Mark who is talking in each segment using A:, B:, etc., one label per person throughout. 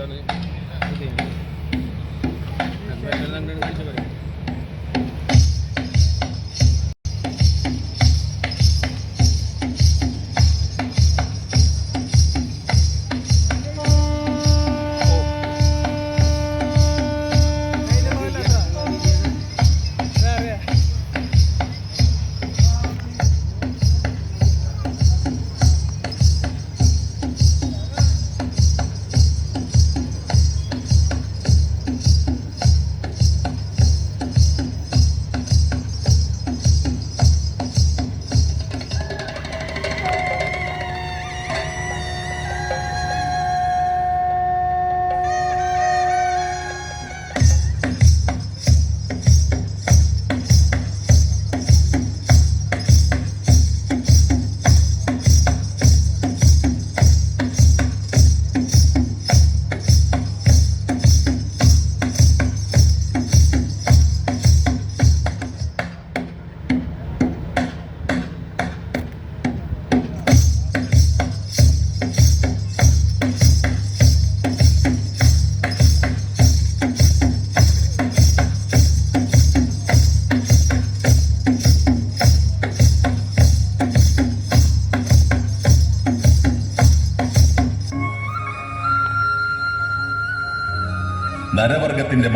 A: ময়দানে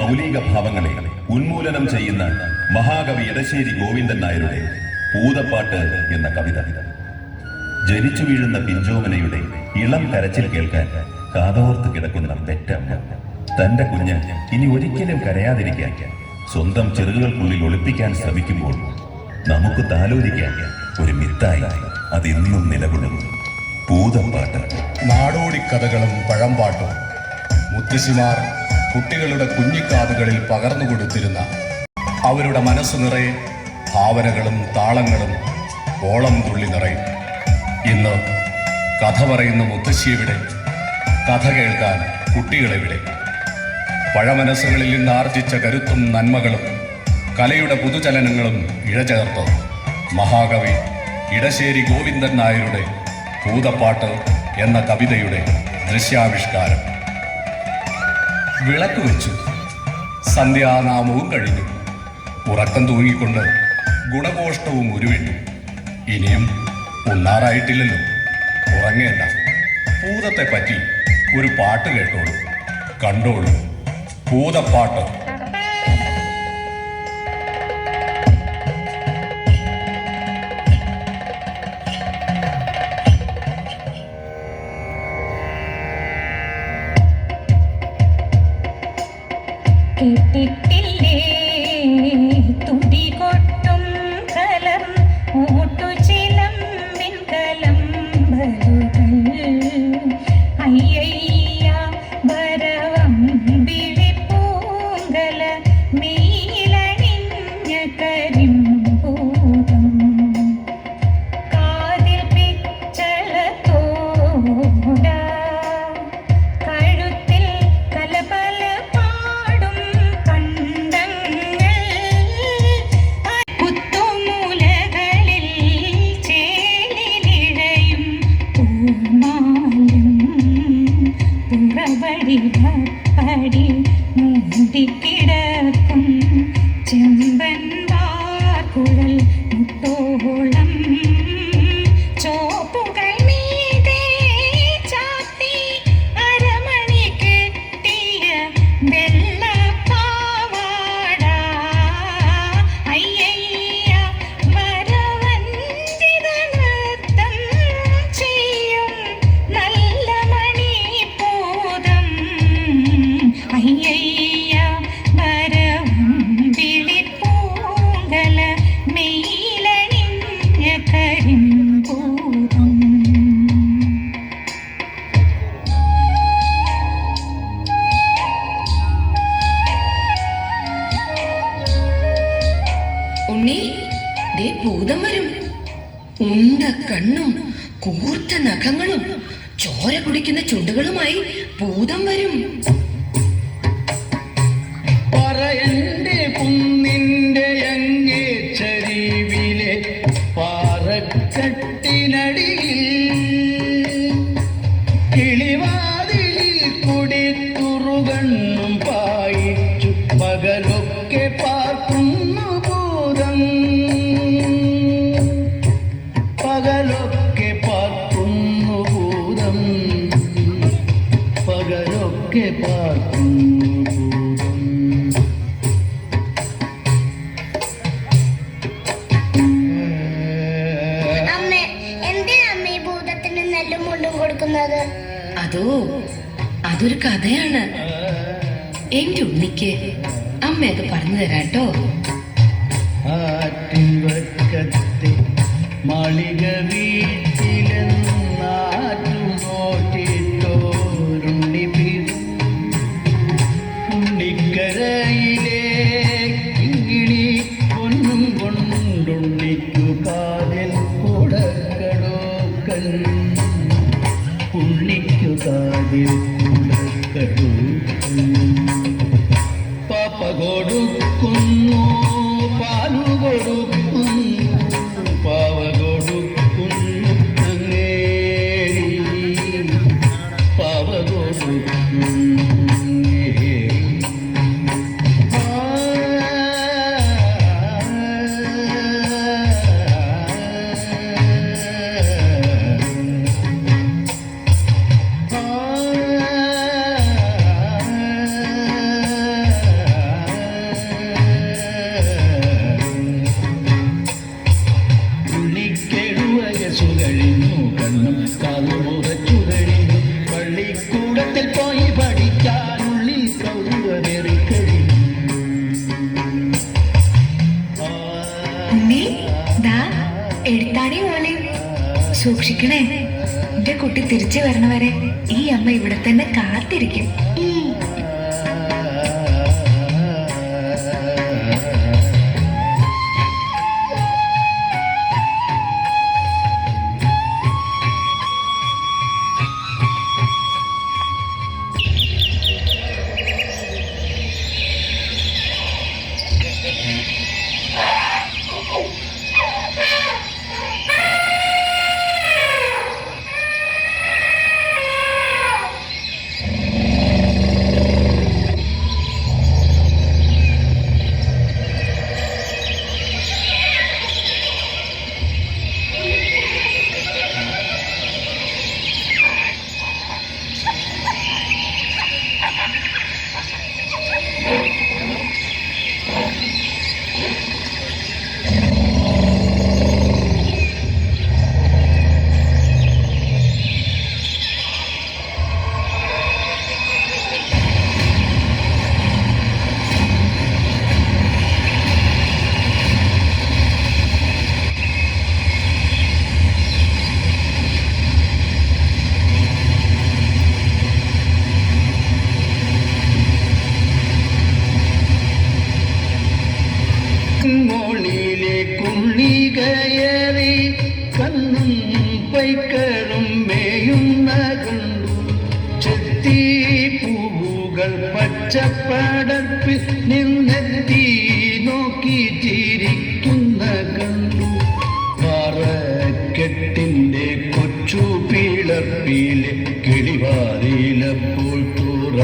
A: മൗലിക ഭാവങ്ങളെ ഉന്മൂലനം ചെയ്യുന്ന മഹാകവി ഇടശ്ശേരി ഗോവിന്ദൻ നായരുടെ പൂതപ്പാട്ട് എന്ന കവിത. ജനിച്ചു വീഴുന്ന പിഞ്ചോമനയുടെ ഇളം കരച്ചിൽ കേൾക്കാൻ കാതോർത്ത് കിടക്കുന്ന പെറ്റമ്മ. തന്റെ കുഞ്ഞ് ഇനി ഒരിക്കലും കരയാതിരിക്കാൻ സ്വന്തം ചെറുകൾക്കുള്ളിൽ ഒളിപ്പിക്കാൻ ശ്രമിക്കുമ്പോൾ നമുക്ക് താലോലിക്കാൻ ഒരു മിത്തായി അതിന്നും നിലകൊള്ളുന്നു. പൂതപ്പാട്ട്
B: നാടോടി കഥകളും പഴമ്പാട്ടും മുത്തശ്ശിമാർ കുട്ടികളുടെ കുഞ്ഞിക്കാതുകളിൽ പകർന്നു കൊടുത്തിരുന്ന അവരുടെ മനസ്സ് നിറയെ ഭാവനകളും താളങ്ങളും ഓളം തുള്ളി നിറയും. ഇന്ന് കഥ പറയുന്ന മുത്തശ്ശിയെവിടെ കഥ കേൾക്കാൻ കുട്ടികളെവിടെ പഴമനസ്സുകളിൽ നിന്ന് ആർജിച്ച കരുത്തും നന്മകളും കലയുടെ പുതുചലനങ്ങളും ഇഴചേർത്ത് മഹാകവി ഇടശ്ശേരി ഗോവിന്ദൻ നായരുടെ ഭൂതപ്പാട്ട് എന്ന കവിതയുടെ ദൃശ്യാവിഷ്കാരം. വിളക്ക് വെച്ചു. സന്ധ്യാനാമവും കഴിഞ്ഞു. ഉറക്കം തൂങ്ങിക്കൊണ്ട് ഗുണഘോഷ്ടവും ഉരുവിട്ടു. ഇനിയും ഉണ്ണാറായിട്ടില്ലല്ലോ. ഉറങ്ങേണ്ട. ഭൂതത്തെ പറ്റി ഒരു പാട്ട് കേട്ടോളൂ. കണ്ടോളൂ. ഭൂതപ്പാട്ട്.
C: പടി മൂടിക്കിടക്കും
D: பாறை கட்டினடியில்
E: തന്നത്
F: അതോ അതൊരു കഥയാണ്. എന്റെ ഉണ്ണിക്ക് അമ്മ അത് പറഞ്ഞു തരാട്ടോ.
D: ആറ്റിൻവക്കത്തെ മാളിക വീട്ടിലെന്നാറ്റു പാപ്പ കൊടുക്കുന്നു
C: കുട്ടി തിരിച്ചു വരണവരെ ഈ അമ്മ ഇവിടെ തന്നെ കാത്തിരിക്കും.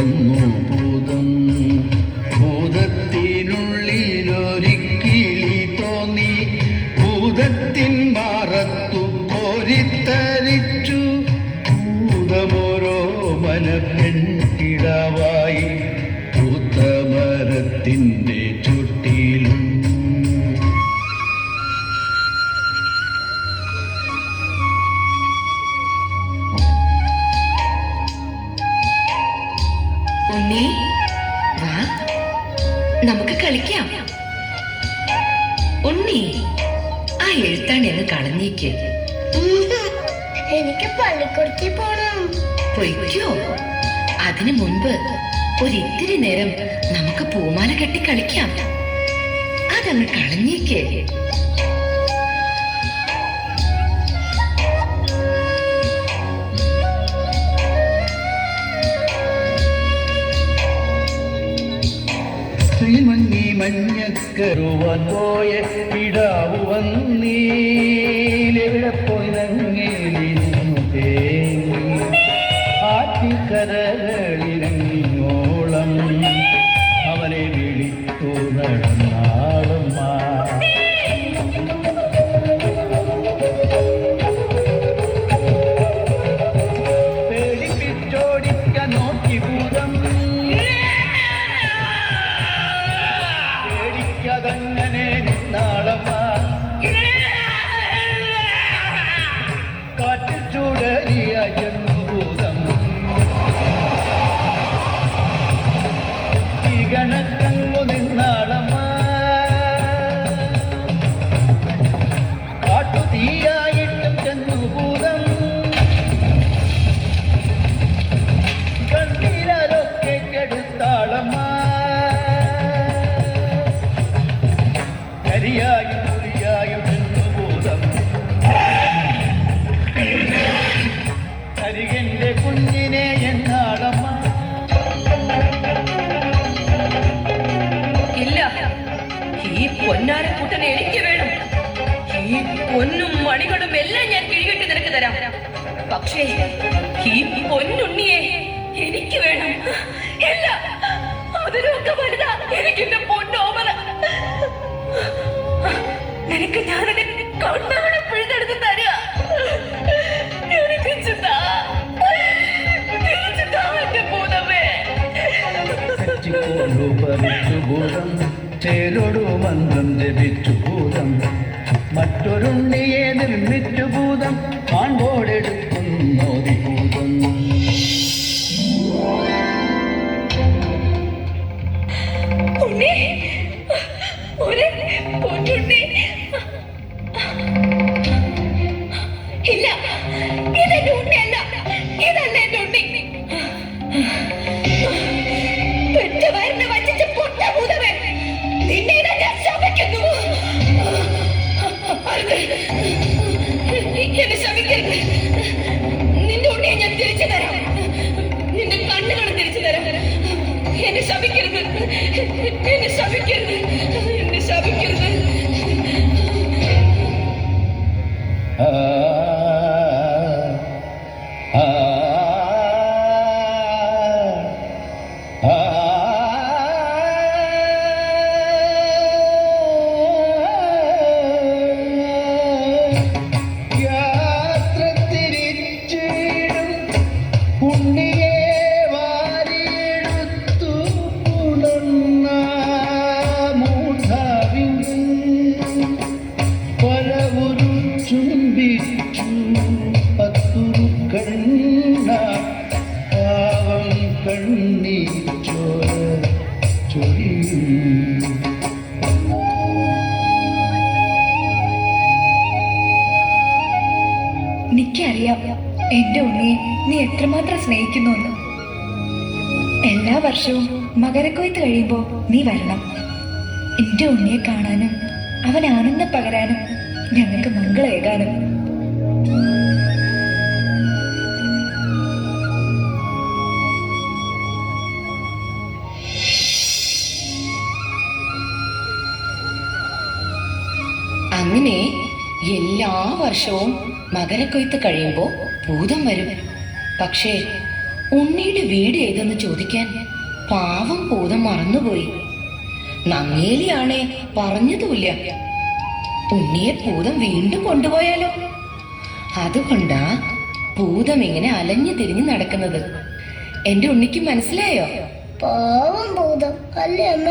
D: തുറന്നു ഭൂതം. ഭൂതത്തിനുള്ളിലൊരിക്കിളി തോന്നി. ഭൂതത്തിൻ മാറത്തു പോരിത്തരിച്ചു. ഭൂതമോരോ മനപ്പെൺകിടാവായി.
F: ഭൂതമരത്തിന്റെ നമുക്ക് കളിക്കാം. ഉണ്ണി ആ എഴുത്താണ് എന്ന് കളഞ്ഞേക്ക്
E: എനിക്ക് പള്ളിക്കുടത്തിൽ പോണം.
F: പൊയ്ക്കോ. അതിനു മുൻപ് ഒരിത്തിരി നേരം നമുക്ക് പൂമാല കെട്ടി കളിക്കാം. അതങ്ങ് കളഞ്ഞേക്ക്
D: മഞ്ഞക്കരുവാൻ പോയ പിടാവ് I again. ഈ പൊന്നും മണികളും എല്ലാം ഞാൻ കിഴികെട്ടി നിനക്ക് തരാം. പക്ഷേ ഈ പൊന്നുണ്ണിയെ എനിക്ക് വേണം. എല്ല അതിനൊക്കെ വലുതാ. എനിക്ക് എന്റെ പൊന്നോമന നിനക്ക് ഞാനെന്റെ കണ്ണാണ് പിഴുതെടുത്ത് തരിക എനിക്ക്
G: ബന്ധം ചേരോടു മന്ത്രം ജപിച്ചു ഭൂതം. മറ്റൊരുണ്ണിയെ നിർമ്മിച്ചു ഭൂതം. ആണ്ടോടെടുക്കുന്നോതി ഭൂതം.
D: എന്നെ
H: എന്റെ ഉണ്ണിയെ നീ എത്രമാത്രം സ്നേഹിക്കുന്നു എന്ന് എല്ലാ വർഷവും മകരക്കൊയ്ത്ത് കഴിയുമ്പോൾ നീ വരണം. എന്റെ ഉണ്ണിയെ കാണാനും അവൻ ആനന്ദം പകരാനും ഞങ്ങൾക്ക് മംഗളേകാനും
D: അങ്ങനെ എല്ലാ വർഷവും മകരക്കൊയ്ത്ത് കഴിയുമ്പോ ഭൂതം വരും. പക്ഷേ ഉണ്ണിയുടെ വീട് ഏതെന്ന് ചോദിക്കാൻ പാവം ഭൂതം മറന്നുപോയി. നങ്ങേലിയാണേ പറഞ്ഞതുമില്ല. ഉണ്ണിയെ ഭൂതം വീണ്ടും കൊണ്ടുപോയാലോ? അതുകൊണ്ടാ ഭൂതം ഇങ്ങനെ അലഞ്ഞു തിരിഞ്ഞു നടക്കുന്നത്. എന്റെ ഉണ്ണിക്ക് മനസ്സിലായോ?
E: പാവം ഭൂതം. അല്ലേ അമ്മ?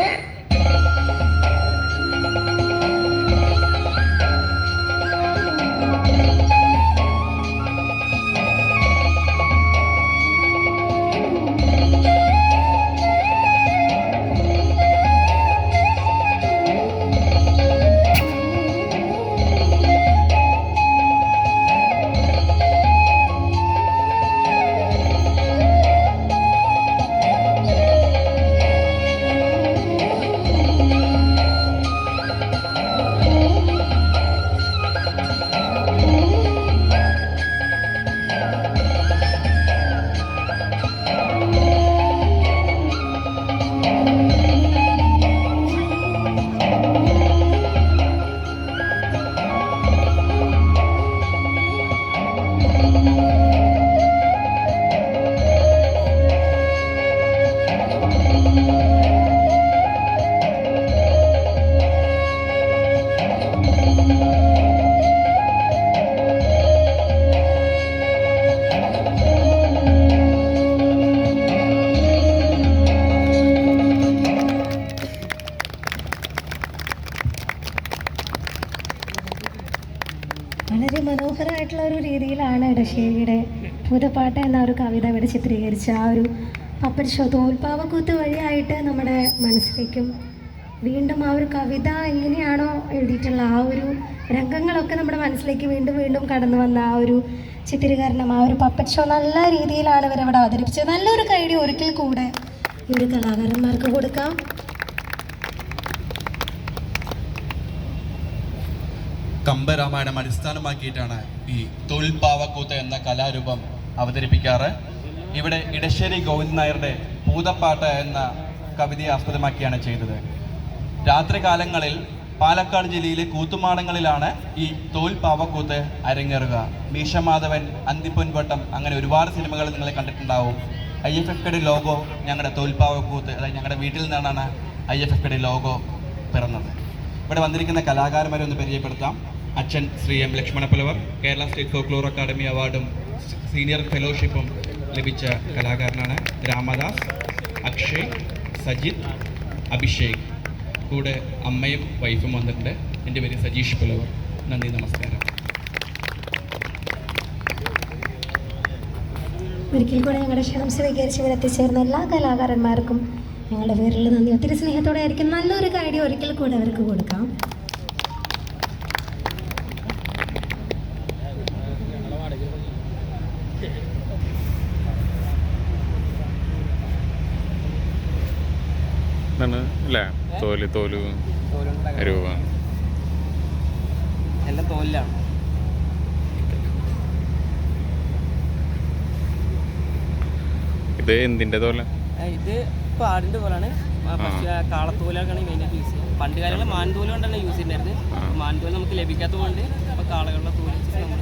I: മനോഹരമായിട്ടുള്ള ഒരു രീതിയിലാണ് ഇടശ്ശേരിയുടെ ഭൂതപ്പാട്ട് എന്ന ഒരു കവിത ഇവിടെ ചിത്രീകരിച്ച ആ ഒരു അപ്പരിശോ തോൽപ്പാവക്കൂത്ത് വഴിയായിട്ട് നമ്മുടെ മനസ്സിലേക്കും വീണ്ടും ആ ഒരു കവിത എങ്ങനെയാണോ എഴുതിയിട്ടുള്ള ആ ഒരു രംഗങ്ങളൊക്കെ നമ്മുടെ മനസ്സിലേക്ക് വീണ്ടും വീണ്ടും കടന്നു വന്ന ആ ഒരു ചിത്രീകരണം ആ ഒരു പപ്പറ്റ് ഷോ നല്ല രീതിയിലാണ് ഇവരവിടെ അവതരിപ്പിച്ചത്. നല്ലൊരു കൈഡി ഒരിക്കൽ കൂടെ ഈ ഒരു കലാകാരന്മാർക്ക് കൊടുക്കാം.
J: കമ്പരാമായണം അടിസ്ഥാനമാക്കിയിട്ടാണ് ഈ തൊൽപാവക്കൂത്ത് എന്ന കലാരൂപം അവതരിപ്പിക്കാറ്. ഇവിടെ ഇടശ്ശേരി ഗോവിന്ദൻ നായരുടെ പൂതപ്പാട്ട് എന്ന കവിതയെ ആസ്പദമാക്കിയാണ് ചെയ്തത്. രാത്രികാലങ്ങളിൽ പാലക്കാട് ജില്ലയിലെ കൂത്തുമാടങ്ങളിലാണ് ഈ തോൽ പാവക്കൂത്ത് അരങ്ങേറുക. മീശമാധവൻ അന്തിപ്പൊൻവട്ടം അങ്ങനെ ഒരുപാട് സിനിമകൾ നിങ്ങൾ കണ്ടിട്ടുണ്ടാവും. ഐ എഫ് എഫ് കെയുടെ ലോഗോ ഞങ്ങളുടെ തോൽപ്പാവക്കൂത്ത് അതായത് ഞങ്ങളുടെ വീട്ടിൽ നിന്നാണ് ഐ എഫ് എഫ് കെയുടെ ലോഗോ പിറന്നത്. ഇവിടെ വന്നിരിക്കുന്ന കലാകാരന്മാരെ ഒന്ന് പരിചയപ്പെടുത്താം. അച്ഛൻ Shri M Lakshmanappalavar Kerala state folklore academy അവാർഡും സീനിയർ ഫെലോഷിപ്പും ലഭിച്ച കലാകാരനാണ് രാമദാസ് അക്ഷയ് സജിത് അഭിഷേക്. കൂടെ അമ്മയും വൈഫും വന്നിട്ടുണ്ട്. എന്റെ പേര് സജീഷ് പുലവർ. നന്ദി നമസ്കാരം.
I: ഒരിക്കൽ കൂടെ ഞങ്ങളുടെ ക്ഷണം സ്വീകരിച്ച് ഇവിടെ എത്തിച്ചേർന്ന എല്ലാ കലാകാരന്മാർക്കും ഞങ്ങളുടെ പേരിൽ നന്ദി. ഒത്തിരി സ്നേഹത്തോടെ ആയിരിക്കും നല്ലൊരു കാര്യം ഒരിക്കൽ കൂടെ അവർക്ക് കൊടുക്കാം
K: എന്താണ് അല്ലേ തോൽ തോൽ രൂപ
L: എല്ലാം തോലിലാണ്.
K: ഇത് എന്തിന്റെ തോല?
L: ഇത് ഇപ്പൊ ആടിന്റെ തോലാണ്. പക്ഷേ കാളത്തോലാണ് മെയിനായിട്ട് യൂസ് ചെയ്യുന്നത്. പണ്ട് കാലങ്ങളിൽ മാൻതോൽ കൊണ്ടാണ് യൂസ് ചെയ്യുന്നത്. മാൻതോൽ നമുക്ക് ലഭിക്കാത്തത് കൊണ്ട് ഇപ്പോൾ കാളകളുടെ തോൽ വെച്ചിട്ട് നമ്മൾ